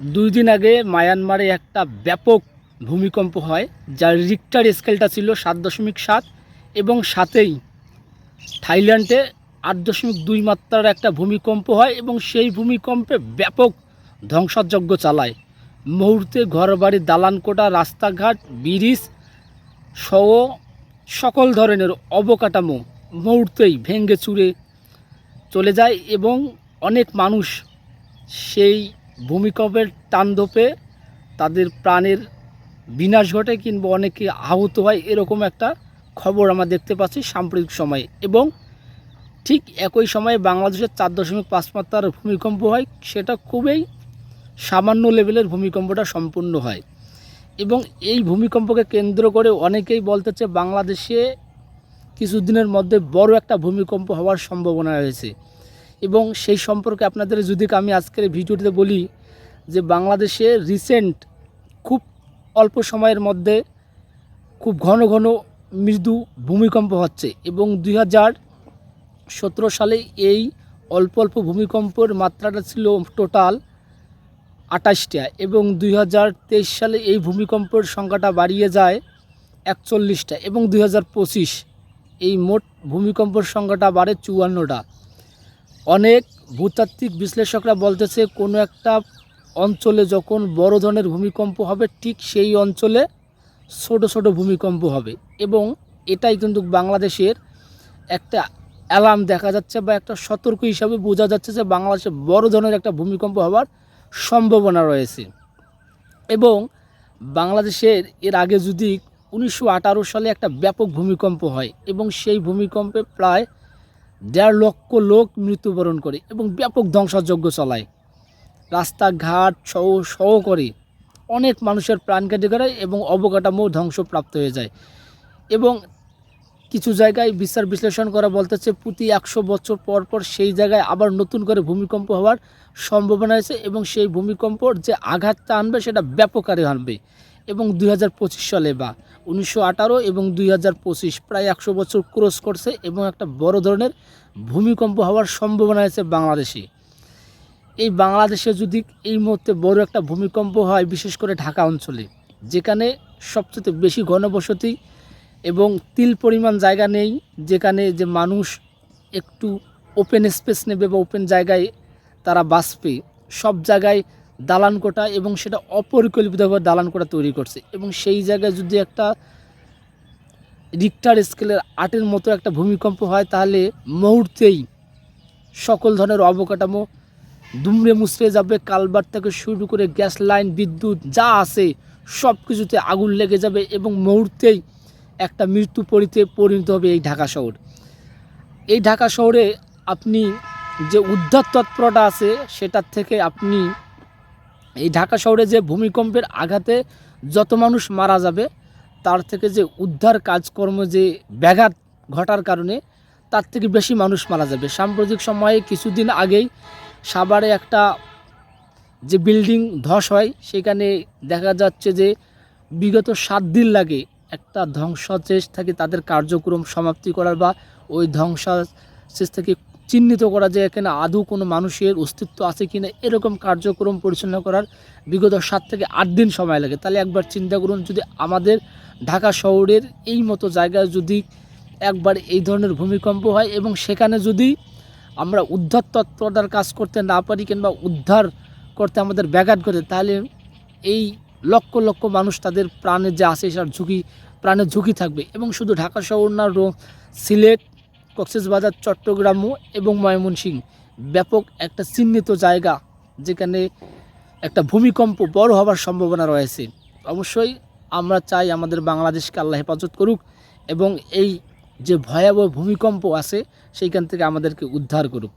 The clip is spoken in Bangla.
দুই দিন আগে মায়ানমারে একটা ব্যাপক ভূমিকম্প হয়, যার রিক্টার স্কেলটা ছিল সাত দশমিক সাত এবং সাথেই থাইল্যান্ডে আট দশমিক দুই মাত্রার একটা ভূমিকম্প হয় এবং সেই ভূমিকম্পে ব্যাপক ধ্বংসযজ্ঞ চালায়। মুহূর্তে ঘরবাড়ি দালানকোটা রাস্তাঘাট, ব্রিজ সহ সকল ধরনের অবকাঠামো মুহূর্তেই ভেঙ্গে চুরে চলে যায় এবং অনেক মানুষ সেই ভূমিকম্পের তাণ্ডবে তাদের প্রাণের বিনাশ ঘটে কিংবা অনেকে আহত হয় এরকম একটা খবর আমরা দেখতে পাচ্ছি সাম্প্রতিক সময়ে। এবং ঠিক একই সময়ে বাংলাদেশের চার দশমিক পাঁচ মাত্রার ভূমিকম্প হয়, সেটা খুবই সামান্য লেভেলের ভূমিকম্পটা সম্পূর্ণ হয়। এবং এই ভূমিকম্পকে কেন্দ্র করে অনেকেই বলতে বলতেছে বাংলাদেশে কিছুদিনের মধ্যে বড় একটা ভূমিকম্প হওয়ার সম্ভাবনা রয়েছে। এবং সেই সম্পর্কে আপনাদের যদি আমি আজকের ভিডিওটিতে বলি যে বাংলাদেশে রিসেন্ট খুব অল্প সময়ের মধ্যে খুব ঘন ঘন মৃদু ভূমিকম্প হচ্ছে এবং দুই হাজার সতেরো সালে এই অল্প অল্প ভূমিকম্পের মাত্রাটা ছিল টোটাল আঠাশটা এবং দুই হাজার তেইশ সালে এই ভূমিকম্পের সংখ্যাটা বাড়িয়ে যায় একচল্লিশটা এবং দুই হাজার পঁচিশ এই মোট ভূমিকম্পের সংখ্যাটা বাড়ে চুয়ান্নটা। অনেক ভূতাত্ত্বিক বিশ্লেষকরা বলতেছে, কোনো একটা অঞ্চলে যখন বড় ধরনের ভূমিকম্প হবে, ঠিক সেই অঞ্চলে ছোট ছোট ভূমিকম্প হবে। এবং এটাই কিন্তু বাংলাদেশের একটা অ্যালার্ম দেখা যাচ্ছে বা একটা সতর্ক হিসাবে বোঝা যাচ্ছে যে বাংলাদেশে বড় ধরনের একটা ভূমিকম্প হওয়ার সম্ভাবনা রয়েছে। এবং বাংলাদেশের এর আগে যদি উনিশশো আঠারো সালে একটা ব্যাপক ভূমিকম্প হয় এবং সেই ভূমিকম্পে প্রায় দেড় লক্ষ লোক মৃত্যুবরণ করে এবং ব্যাপক ধ্বংসযজ্ঞ চলায়। রাস্তাঘাট সহ সহ করে অনেক মানুষের প্রাণ কেটে গেলে এবং অবকাঠামো ধ্বংসপ্রাপ্ত হয়ে যায়। এবং কিছু জায়গায় বিচার বিশ্লেষণ করা বলতেছে, প্রতি একশো বছর পর পর সেই জায়গায় আবার নতুন করে ভূমিকম্প হওয়ার সম্ভাবনা আছে এবং সেই ভূমিকম্পর যে আঘাতটা আনবে সেটা ব্যাপক আরে আনবে এবং দুই হাজার পঁচিশ সালে বা উনিশশো আঠারো এবং দুই হাজার পঁচিশ প্রায় একশো বছর ক্রস করছে এবং একটা বড় ধরনের ভূমিকম্প হওয়ার সম্ভাবনা আছে বাংলাদেশে। এই বাংলাদেশে যদি এই মুহূর্তে বড় একটা ভূমিকম্প হয়, বিশেষ করে ঢাকা অঞ্চলে, যেখানে সবচেয়ে বেশি ঘনবসতি এবং তিল পরিমাণ জায়গা নেই, যেখানে যে মানুষ একটু ওপেন স্পেস নেবে বা ওপেন জায়গায় তারা বাঁচবে, সব জায়গায় দালান কোটা এবং সেটা অপরিকল্পিতভাবে দালান কোটা তৈরি করছে। এবং সেই জায়গায় যদি একটা রিক্টার স্কেলের আটের মতো একটা ভূমিকম্প হয়, তাহলে মুহূর্তেই সকল ধরনের অবকাঠামো দুমড়ে মুচড়ে যাবে কালবার থেকে শুরু করে গ্যাস লাইন, বিদ্যুৎ যা আছে সব কিছুতে আগুন লেগে যাবে এবং মুহূর্তেই একটা মৃত্যু পরিতে পরিণত হবে এই ঢাকা শহর। এই ঢাকা শহরে আপনি যে উদ্ধার তৎপরতা আছে, সেটার থেকে আপনি এই ঢাকা শহরে যে ভূমিকম্পের আঘাতে যত মানুষ মারা যাবে, তার থেকে যে উদ্ধার কাজকর্ম যে ব্যাঘাত ঘটার কারণে তার থেকে বেশি মানুষ মারা যাবে। সাম্প্রতিক সময়ে কিছুদিন আগেই সাভারে একটা যে বিল্ডিং ধস হয়, সেখানে দেখা যাচ্ছে যে বিগত সাত দিন লাগে একটা ধ্বংসাশেষ থেকে তাদের কার্যক্রম সমাপ্তি করার বা ওই ধ্বংসাশেষ থেকে চিহ্নিত করা যে এখানে আদৌ কোনো মানুষের অস্তিত্ব আছে কিনা, এরকম কার্যক্রম পরিচালনা করার বিগত সাত থেকে আট দিন সময় লাগে। তাহলে একবার চিন্তা করুন, যদি আমাদের ঢাকা শহরের এই মতো জায়গায় যদি একবার এই ধরনের ভূমিকম্প হয় এবং সেখানে যদি আমরা উদ্ধার তৎপরতার কাজ করতে না পারি কিংবা উদ্ধার করতে আমাদের ব্যাঘাত ঘটে, তাহলে এই লক্ষ লক্ষ মানুষ তাদের প্রাণের যে আছে, সেটার ঝুঁকি, প্রাণের ঝুঁকি থাকবে। এবং শুধু ঢাকা শহর না সিলেট কক্সবাজার চট্টগ্রাম এবং ময়মনসিংহ। ব্যাপক একটা চিহ্নিত জায়গা, যেখানে একটা ভূমিকম্প বড় হওয়ার সম্ভাবনা রয়েছে। অবশ্যই আমরা চাই আমাদের বাংলাদেশকে আল্লাহ হেফাজত করুক এবং এই যে ভয়াবহ ভূমিকম্প আছে, সেইখান থেকে আমাদেরকে উদ্ধার করুক।